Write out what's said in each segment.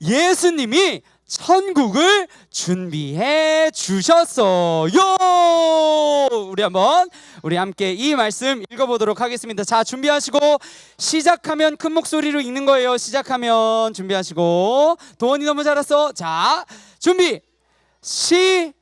예수님이 천국을 준비해 주셨어요. 우리 한번 우리 함께 이 말씀 읽어보도록 하겠습니다. 자 준비하시고 시작하면 큰 목소리로 읽는 거예요. 시작하면 준비하시고 도원이 너무 잘했어. 자 준비 시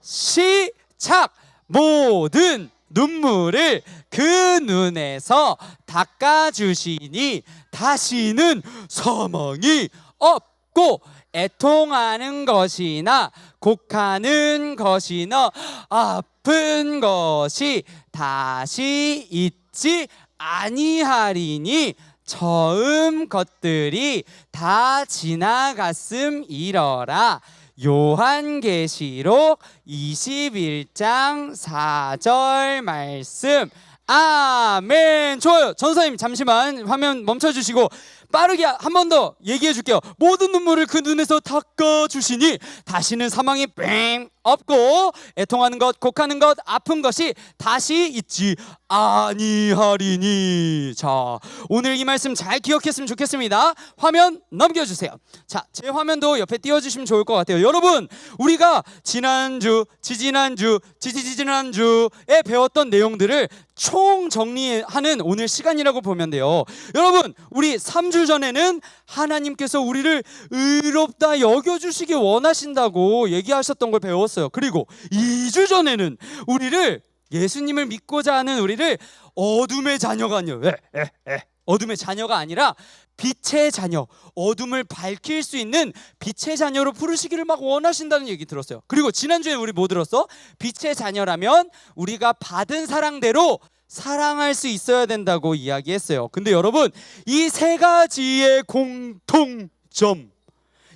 시작 모든 눈물을 그 눈에서 닦아주시니 다시는 사망이 없고 애통하는 것이나 곡하는 것이나 아픈 것이 다시 있지 아니하리니 처음 것들이 다 지나갔음 이러라. 요한계시록 21장 4절 말씀. 아멘. 좋아요. 전사님 잠시만 화면 멈춰주시고 빠르게 한 번 더 얘기해 줄게요. 모든 눈물을 그 눈에서 닦아 주시니 다시는 사망이 뺑 없고 애통하는 것 곡하는 것 아픈 것이 다시 있지 아니하리니. 자 오늘 이 말씀 잘 기억했으면 좋겠습니다. 화면 넘겨 주세요. 자 제 화면도 옆에 띄워 주시면 좋을 것 같아요. 여러분 우리가 지난주 지지난주 지지지지난주에 배웠던 내용들을 총 정리하는 오늘 시간이라고 보면 돼요. 여러분 우리 3주 전에는 하나님께서 우리를 의롭다 여겨주시기 원하신다고 얘기하셨던 걸 배웠어요 그리고 2주 전에는 우리를 예수님을 믿고자 하는 우리를 어둠의 자녀가 아니요. 에, 에, 에. 어둠의 자녀가 아니라 빛의 자녀, 어둠을 밝힐 수 있는 빛의 자녀로 부르시기를 막 원하신다는 얘기 들었어요. 그리고 지난주에 우리 뭐 들었어? 빛의 자녀라면 우리가 받은 사랑대로 사랑할 수 있어야 된다고 이야기했어요. 근데 여러분, 이 세 가지의 공통점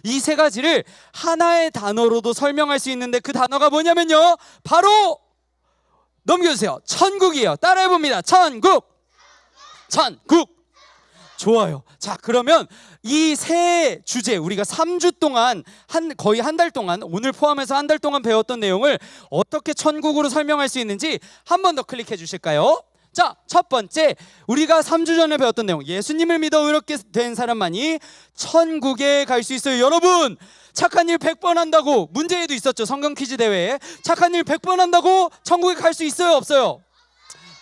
이 세 가지를 하나의 단어로도 설명할 수 있는데 그 단어가 뭐냐면요. 바로 넘겨주세요. 천국이에요. 따라해 봅니다. 천국. 천국. 좋아요. 자, 그러면 이 세 주제 우리가 3주 동안 한 거의 한 달 동안 오늘 포함해서 한 달 동안 배웠던 내용을 어떻게 천국으로 설명할 수 있는지 한 번 더 클릭해 주실까요? 자, 첫 번째 우리가 3주 전에 배웠던 내용. 예수님을 믿어 의롭게 된 사람만이 천국에 갈 수 있어요. 여러분, 착한 일 100번 한다고 문제에도 있었죠. 성경 퀴즈 대회에. 착한 일 100번 한다고 천국에 갈 수 있어요, 없어요?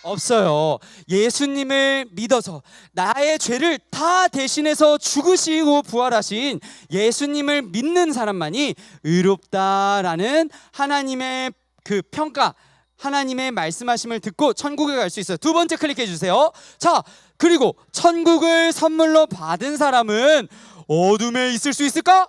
없어요. 예수님을 믿어서 나의 죄를 다 대신해서 죽으시고 부활하신 예수님을 믿는 사람만이 의롭다라는 하나님의 그 평가 하나님의 말씀하심을 듣고 천국에 갈 수 있어요. 두 번째 클릭해 주세요. 자, 그리고 천국을 선물로 받은 사람은 어둠에 있을 수 있을까?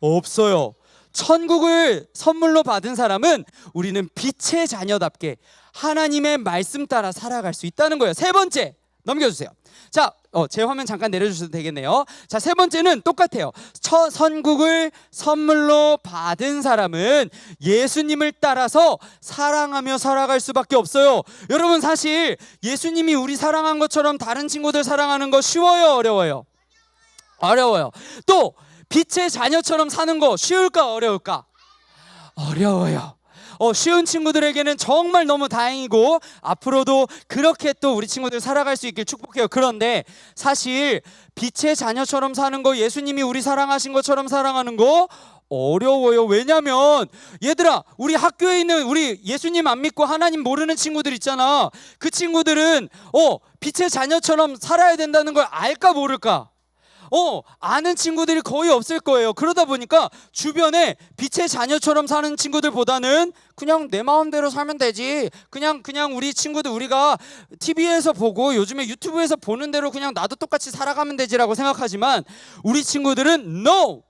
없어요. 천국을 선물로 받은 사람은 우리는 빛의 자녀답게 하나님의 말씀 따라 살아갈 수 있다는 거예요. 세 번째 넘겨주세요. 자, 어, 제 화면 잠깐 내려주셔도 되겠네요. 자, 세 번째는 똑같아요. 처, 선국을 선물로 받은 사람은 예수님을 따라서 사랑하며 살아갈 수밖에 없어요. 여러분 사실 예수님이 우리 사랑한 것처럼 다른 친구들 사랑하는 거 쉬워요, 어려워요? 어려워요. 또 빛의 자녀처럼 사는 거 쉬울까 어려울까? 어려워요. 어, 쉬운 친구들에게는 정말 너무 다행이고 앞으로도 그렇게 또 우리 친구들 살아갈 수 있길 축복해요. 그런데 사실 빛의 자녀처럼 사는 거 예수님이 우리 사랑하신 것처럼 사랑하는 거 어려워요. 왜냐면 얘들아, 우리 학교에 있는 우리 예수님 안 믿고 하나님 모르는 친구들 있잖아. 그 친구들은 어, 빛의 자녀처럼 살아야 된다는 걸 알까 모를까? 어, 아는 친구들이 거의 없을 거예요. 그러다 보니까 주변에 빛의 자녀처럼 사는 친구들보다는 그냥 내 마음대로 살면 되지. 그냥 그냥 우리 친구들 우리가 TV에서 보고 요즘에 유튜브에서 보는 대로 그냥 나도 똑같이 살아가면 되지라고 생각하지만 우리 친구들은 no.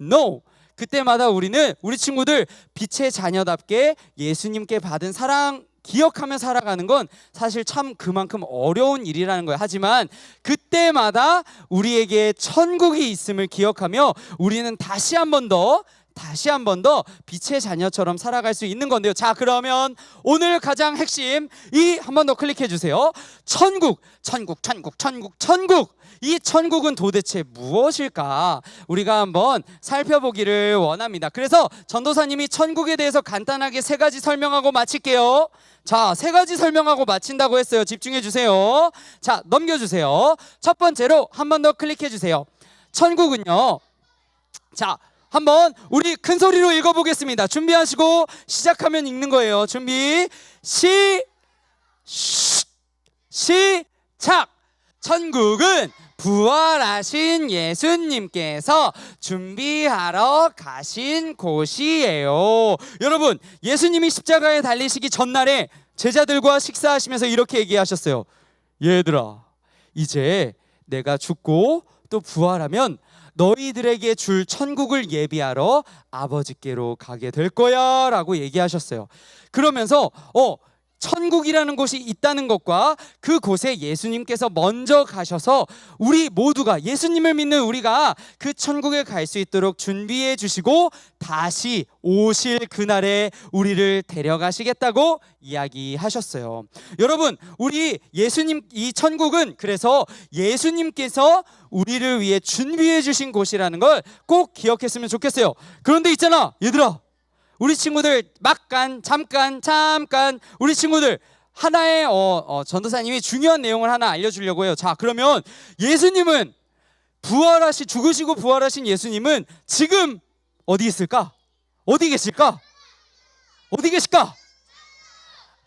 no. 그때마다 우리는 우리 친구들 빛의 자녀답게 예수님께 받은 사랑 기억하며 살아가는 건 사실 참 그만큼 어려운 일이라는 거예요. 하지만 그때마다 우리에게 천국이 있음을 기억하며 우리는 다시 한 번 더 다시 한 번 더 빛의 자녀처럼 살아갈 수 있는 건데요. 자, 그러면 오늘 가장 핵심 이 한 번 더 클릭해 주세요. 천국, 천국, 천국, 천국, 천국. 이 천국은 도대체 무엇일까? 우리가 한번 살펴보기를 원합니다. 그래서 전도사님이 천국에 대해서 간단하게 세 가지 설명하고 마칠게요. 자, 세 가지 설명하고 마친다고 했어요. 집중해 주세요. 자, 넘겨 주세요. 첫 번째로 한 번 더 클릭해 주세요. 천국은요. 자, 한번 우리 큰 소리로 읽어보겠습니다. 준비하시고 시작하면 읽는 거예요. 준비 시 시- 시작. 천국은 부활하신 예수님께서 준비하러 가신 곳이에요. 여러분, 예수님이 십자가에 달리시기 전날에 제자들과 식사하시면서 이렇게 얘기하셨어요. 얘들아, 이제 내가 죽고 또 부활하면 너희들에게 줄 천국을 예비하러 아버지께로 가게 될 거야 라고 얘기하셨어요. 그러면서 어 천국이라는 곳이 있다는 것과 그 곳에 예수님께서 먼저 가셔서 우리 모두가 예수님을 믿는 우리가 그 천국에 갈 수 있도록 준비해 주시고 다시 오실 그날에 우리를 데려가시겠다고 이야기하셨어요. 여러분, 우리 예수님 이 천국은 그래서 예수님께서 우리를 위해 준비해 주신 곳이라는 걸 꼭 기억했으면 좋겠어요. 그런데 있잖아, 얘들아. 우리 친구들 막간 잠깐 잠깐 우리 친구들 하나의 어, 어, 전도사님이 중요한 내용을 하나 알려주려고 해요. 자 그러면 예수님은 부활하시 죽으시고 부활하신 예수님은 지금 어디 있을까? 어디 계실까? 어디 계실까?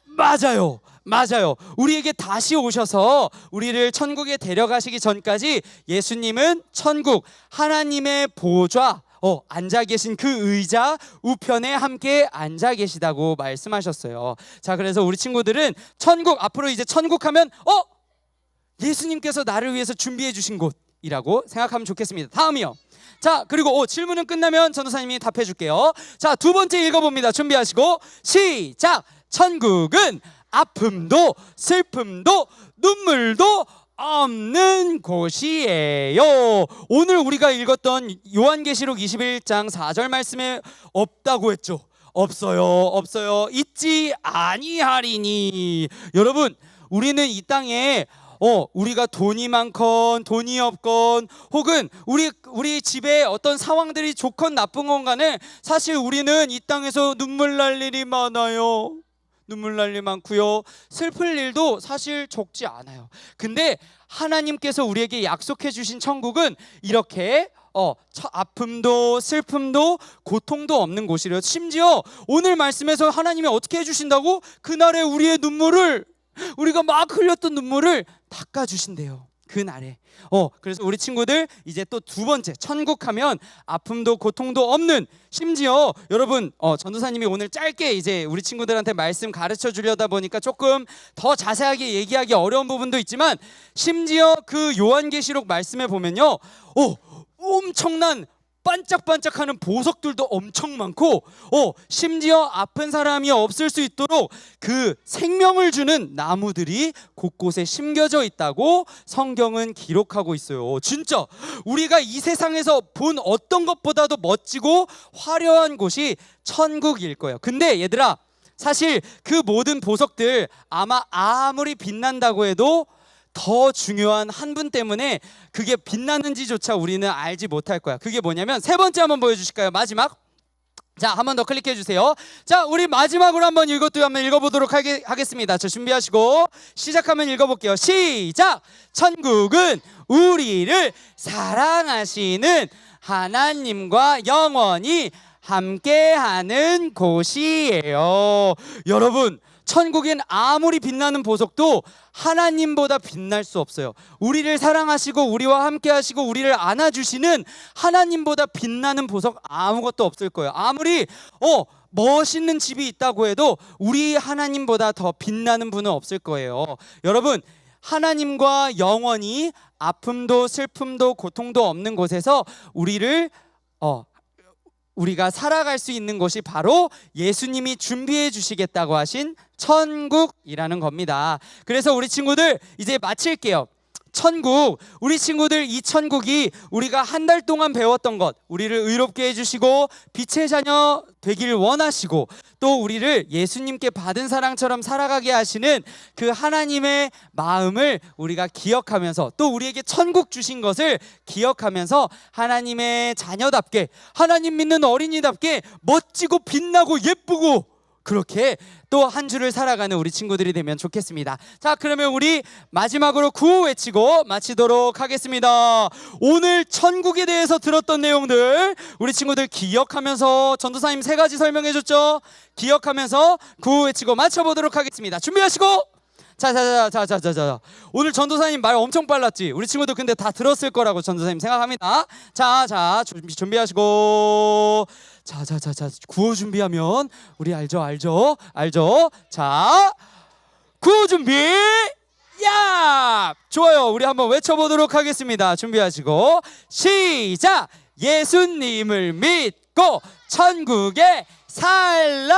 맞아요. 맞아요. 우리에게 다시 오셔서 우리를 천국에 데려가시기 전까지 예수님은 천국 하나님의 보좌 어, 앉아 계신 그 의자 우편에 함께 앉아 계시다고 말씀하셨어요. 자, 그래서 우리 친구들은 천국 앞으로 이제 천국 하면 어? 예수님께서 나를 위해서 준비해 주신 곳이라고 생각하면 좋겠습니다. 다음이요. 자, 그리고 어, 질문은 끝나면 전도사님이 답해 줄게요. 자, 두 번째 읽어 봅니다. 준비하시고 시작. 천국은 아픔도 슬픔도 눈물도 없는 곳이에요. 오늘 우리가 읽었던 요한계시록 21장 4절 말씀에 없다고 했죠. 없어요. 없어요. 있지 아니하리니. 여러분, 우리는 이 땅에 어, 우리가 돈이 많건 돈이 없건 혹은 우리 우리 집에 어떤 상황들이 좋건 나쁜 건 간에 사실 우리는 이 땅에서 눈물 날 일이 많아요. 눈물 날 일 많고요. 슬플 일도 사실 적지 않아요. 근데 하나님께서 우리에게 약속해 주신 천국은 이렇게 어, 처- 아픔도 슬픔도 고통도 없는 곳이래요. 심지어 오늘 말씀에서 하나님이 어떻게 해 주신다고 그날에 우리의 눈물을 우리가 막 흘렸던 눈물을 닦아 주신대요. 그날에. 어, 그래서 우리 친구들 이제 또 두 번째 천국 하면 아픔도 고통도 없는 심지어 여러분 어, 전도사님이 오늘 짧게 이제 우리 친구들한테 말씀 가르쳐 주려다 보니까 조금 더 자세하게 얘기하기 어려운 부분도 있지만 심지어 그 요한계시록 말씀에 보면요. 어, 엄청난 반짝반짝하는 보석들도 엄청 많고 어 심지어 아픈 사람이 없을 수 있도록 그 생명을 주는 나무들이 곳곳에 심겨져 있다고 성경은 기록하고 있어요. 진짜 우리가 이 세상에서 본 어떤 것보다도 멋지고 화려한 곳이 천국일 거예요. 근데 얘들아 사실 그 모든 보석들 아마 아무리 빛난다고 해도 더 중요한 한 분 때문에 그게 빛나는지조차 우리는 알지 못할 거야. 그게 뭐냐면 세 번째 한번 보여주실까요? 마지막. 자, 한 번 더 클릭해 주세요. 자, 우리 마지막으로 한번 이것도 한번 읽어보도록 하게, 하겠습니다. 자, 준비하시고 시작하면 읽어볼게요. 시작. 천국은 우리를 사랑하시는 하나님과 영원히 함께하는 곳이에요. 여러분, 천국엔 아무리 빛나는 보석도 하나님보다 빛날 수 없어요. 우리를 사랑하시고 우리와 함께 하시고 우리를 안아 주시는 하나님보다 빛나는 보석 아무것도 없을 거예요. 아무리 어 멋있는 집이 있다고 해도 우리 하나님보다 더 빛나는 분은 없을 거예요. 여러분 하나님과 영원히 아픔도 슬픔도 고통도 없는 곳에서 우리를 어 우리가 살아갈 수 있는 곳이 바로 예수님이 준비해 주시겠다고 하신 천국이라는 겁니다. 그래서 우리 친구들 이제 마칠게요. 천국, 우리 친구들 이 천국이 우리가 한 달 동안 배웠던 것, 우리를 의롭게 해주시고 빛의 자녀 되길 원하시고 또 우리를 예수님께 받은 사랑처럼 살아가게 하시는 그 하나님의 마음을 우리가 기억하면서 또 우리에게 천국 주신 것을 기억하면서 하나님의 자녀답게 하나님 믿는 어린이답게 멋지고 빛나고 예쁘고 그렇게 또 한 주를 살아가는 우리 친구들이 되면 좋겠습니다. 자, 그러면 우리 마지막으로 구호 외치고 마치도록 하겠습니다. 오늘 천국에 대해서 들었던 내용들 우리 친구들 기억하면서 전도사님 세 가지 설명해 줬죠? 기억하면서 구호 외치고 마쳐보도록 하겠습니다. 준비하시고 자자자자자자자 오늘 전도사님 말 엄청 빨랐지 우리 친구들 근데 다 들었을 거라고 전도사님 생각합니다 자자 준비 준비하시고 자 자 자 자 구호 준비하면 우리 알죠 알죠 알죠? 자 구호 준비 야! 좋아요. 우리 한번 외쳐보도록 하겠습니다. 준비하시고 시작! 예수님을 믿고 천국에 살라